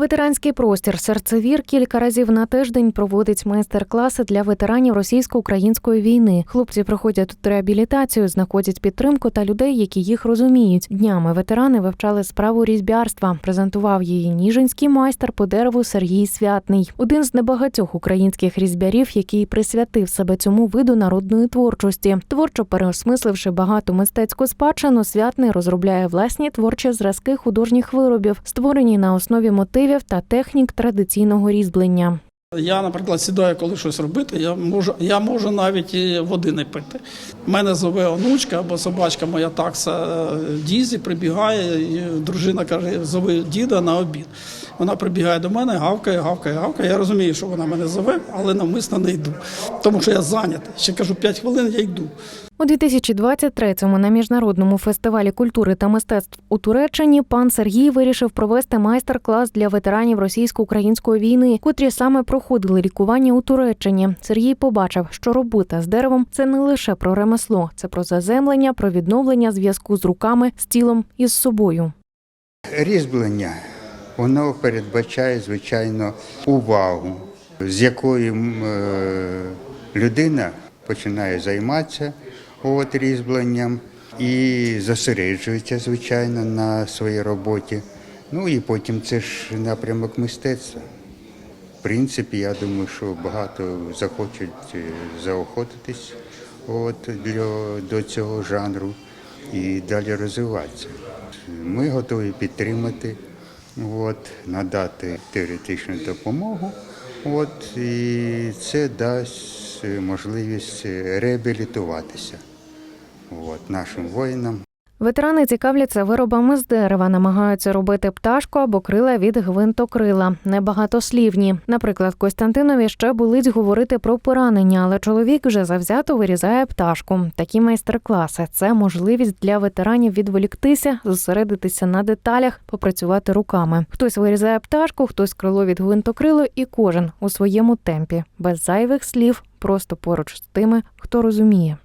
Ветеранський простір серцевір кілька разів на тиждень проводить майстер-класи для ветеранів російсько-української війни. Хлопці проходять тут реабілітацію, знаходять підтримку та людей, які їх розуміють. Днями ветерани вивчали справу різьбярства. Презентував її ніжинський майстер по дереву Сергій Святний, один з небагатьох українських різьбярів, який присвятив себе цьому виду народної творчості. Творчо переосмисливши багату мистецьку спадщину, святний розробляє власні творчі зразки художніх виробів, створені на основі мотивів та технік традиційного різьблення. Я, наприклад, сідаю, коли щось робити, я можу, я можу навіть і води не пити. Мене зове онучка або собачка моя такса е, Дізі, прибігає, і дружина каже, зови діда на обід. Вона прибігає до мене, гавкає, гавкає, гавкає. Я розумію, що вона мене зове, але навмисно не йду. Тому що я зайнятий. Ще кажу, 5 хвилин я йду. У 2023-му на міжнародному фестивалі культури та мистецтв у Туреччині пан Сергій вирішив провести майстер-клас для ветеранів російсько-української війни, котрі саме проходили лікування у Туреччині. Сергій побачив, що робота з деревом це не лише про ремесло, це про заземлення, про відновлення зв'язку з руками, з тілом і з собою. Різьблення воно передбачає, звичайно, увагу, з якою е, людина починає займатися от, різьбленням і зосереджується, звичайно, на своїй роботі. Ну і потім це ж напрямок мистецтва. В принципі, я думаю, що багато захочуть е, заохотитись от, для, до цього жанру і далі розвиватися. Ми готові підтримати, от, надати теоретичну допомогу. От, і це дасть можливість реабілітуватися от, нашим воїнам. Ветерани цікавляться виробами з дерева, намагаються робити пташку або крила від гвинтокрила. Небагатослівні. Наприклад, Костянтинові ще болить говорити про поранення, але чоловік вже завзято вирізає пташку. Такі майстер-класи це можливість для ветеранів відволіктися, зосередитися на деталях, попрацювати руками. Хтось вирізає пташку, хтось крило від гвинтокрилу, і кожен у своєму темпі, без зайвих слів, просто поруч з тими, хто розуміє.